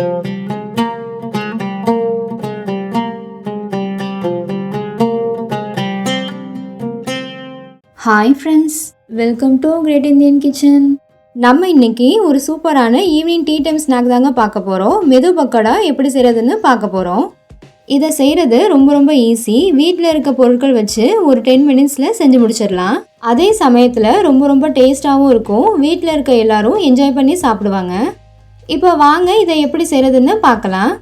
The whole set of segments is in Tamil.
Hi friends welcome to great Indian kitchen நம்ம இன்னைக்கு ஒரு சூப்பரான ஈவினிங் டீ டைம் ஸ்நாக் தாங்க பார்க்க போகிறோம் மெது பக்கோடா எப்படி செய்கிறதுன்னு பார்க்க போகிறோம் இதை செய்கிறது ரொம்ப ரொம்ப ஈஸி வீட்டில் இருக்க பொருட்கள் வச்சு ஒரு டென் மினிட்ஸில் செஞ்சு முடிச்சிடலாம். அதே சமயத்தில் ரொம்ப ரொம்ப டேஸ்ட்டாகவும் இருக்கும். வீட்டில் இருக்க எல்லாரும் என்ஜாய் பண்ணி சாப்பிடுவாங்க. இப்போ வாங்க இதை எப்படி செய்கிறதுன்னு பார்க்கலாம்.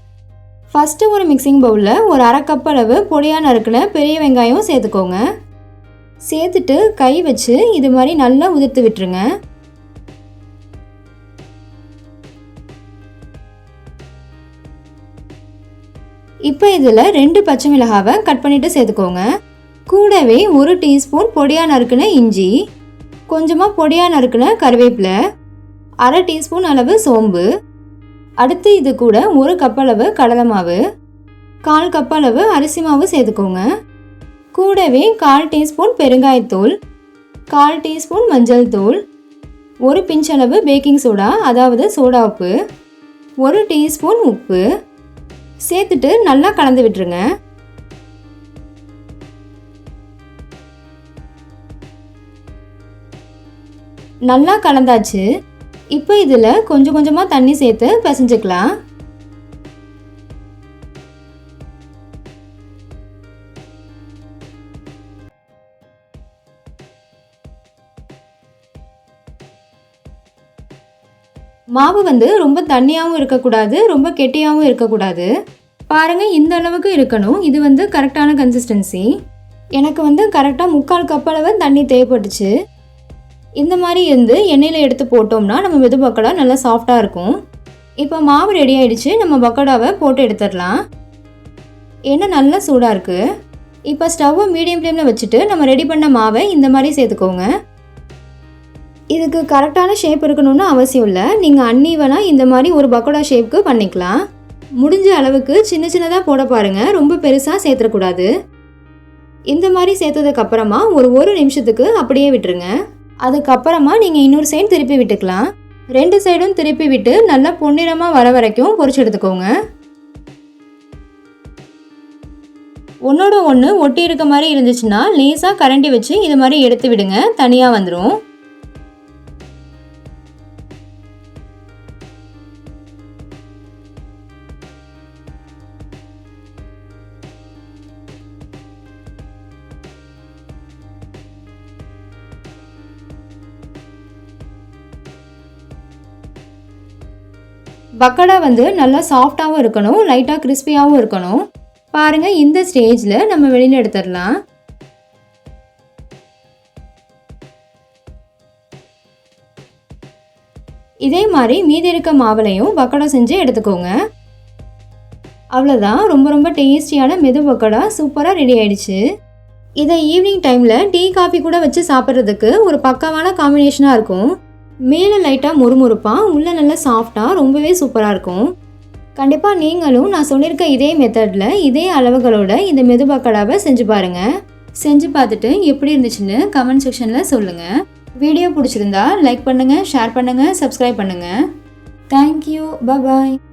ஃபஸ்ட்டு ஒரு மிக்சிங் பவுலில் ஒரு அரை கப் அளவு பொடியாக நறுக்கின பெரிய வெங்காயம் சேர்த்துக்கோங்க. சேர்த்துட்டு கை வச்சு இது மாதிரி நல்லா உதிர்த்து விட்டுருங்க. இப்போ இதில் ரெண்டு பச்சை மிளகாவை கட் பண்ணிட்டு சேர்த்துக்கோங்க. கூடவே ஒரு டீஸ்பூன் பொடியாக நறுக்குன இஞ்சி கொஞ்சமாக பொடியாக நறுக்குன கருவேப்பிலை அரை டீஸ்பூன் அளவு சோம்பு. அடுத்து இது கூட ஒரு கப் அளவு கடலை மாவு. கால் கப் அளவு அரிசி மாவு சேர்த்துக்கோங்க. கூடவே கால் டீஸ்பூன் பெருங்காயத்தூள் கால் டீஸ்பூன் மஞ்சள் தூள் ஒரு பிஞ்சளவு பேக்கிங் சோடா அதாவது சோடா உப்பு ஒரு டீஸ்பூன் உப்பு. சேர்த்துட்டு நல்லா கலந்து விட்டுருங்க. நல்லா கலந்தாச்சு. இப்போ இதில் கொஞ்சம் கொஞ்சமாக தண்ணி சேர்த்து பிசைஞ்சுக்கலாம். மாவு வந்து ரொம்ப தண்ணியாகவும் இருக்கக்கூடாது ரொம்ப கெட்டியாகவும் இருக்கக்கூடாது. பாருங்கள் இந்த அளவுக்கு இருக்கணும். இது வந்து கரெக்டான கன்சிஸ்டன்சி எனக்கு வந்து கரெக்டாக முக்கால் கப் அளவு தண்ணி தேவைப்பட்டுச்சு. இந்த மாதிரி இருந்து எண்ணெயில் எடுத்து போட்டோம்னா நம்ம மெது பக்கோடா நல்லா சாஃப்டாக இருக்கும். இப்போ மாவு ரெடி ஆயிடுச்சு. நம்ம பக்கோடாவை போட்டு எடுத்துடலாம். எண்ணெய் நல்லா சூடாக இருக்குது இப்போ ஸ்டவ்வை மீடியம் ஃப்ளேமில் வச்சுட்டு நம்ம ரெடி பண்ண மாவை இந்த மாதிரி சேர்த்துக்கோங்க. இதுக்கு கரெக்டான ஷேப் இருக்கணும்னு அவசியம் இல்லை. நீங்கள் அன்னீவனாக இந்த மாதிரி ஒரு பக்கோடா ஷேப்க்கு பண்ணிக்கலாம். முடிஞ்ச அளவுக்கு சின்ன சின்னதாக போட பாருங்கள் ரொம்ப பெருசாக சேர்த்துடக்கூடாது. இந்த மாதிரி சேர்த்ததுக்கப்புறமா ஒரு ஒரு நிமிஷத்துக்கு அப்படியே விட்டுருங்க. அதுக்கப்புறமா நீங்கள் இன்னொரு சைடு திருப்பி விட்டுக்கலாம். ரெண்டு சைடும் திருப்பி விட்டு நல்லா பொன்னிறமாக வர வரைக்கும் பொறிச்சு எடுத்துக்கோங்க. ஒன்றோட ஒன்று ஒட்டி இருக்க மாதிரி இருந்துச்சுன்னா லேசாக கரண்டி வச்சு இது மாதிரி எடுத்து விடுங்க. தனியாக வந்துடும் பக்கடா வந்து நல்லா சாஃப்டாகவும் இருக்கணும் லைட்டாக கிறிஸ்பியாகவும் இருக்கணும். பாருங்கள் இந்த ஸ்டேஜில் நம்ம வெளியில் எடுத்துடலாம். இதே மாதிரி மீதி இருக்க மாவுலையும் பக்கடா செஞ்சு எடுத்துக்கோங்க. அவ்வளோதான் ரொம்ப ரொம்ப டேஸ்டியான மெது பக்கோடா சூப்பராக ரெடி ஆயிடுச்சு. இதை ஈவினிங் டைமில் டீ காஃபி கூட வச்சு சாப்பிட்றதுக்கு ஒரு பக்கமான காம்பினேஷனாக இருக்கும். மேலே லைட்டாக முறுமுறுப்பாக உள்ளே நல்லா சாஃப்டாக ரொம்பவே சூப்பராக இருக்கும். கண்டிப்பாக நீங்களும் நான் சொல்லியிருக்க இதே மெத்தடில் இதே அளவுகளோட இந்த மெதுபாக்கடாவை செஞ்சு பாருங்கள் செஞ்சு பார்த்துட்டு எப்படி இருந்துச்சுன்னு கமெண்ட் செக்ஷனில் சொல்லுங்கள் வீடியோ பிடிச்சிருந்தா லைக் பண்ணுங்கள் ஷேர் பண்ணுங்கள் சப்ஸ்கிரைப் பண்ணுங்கள் தேங்க்யூ பாய்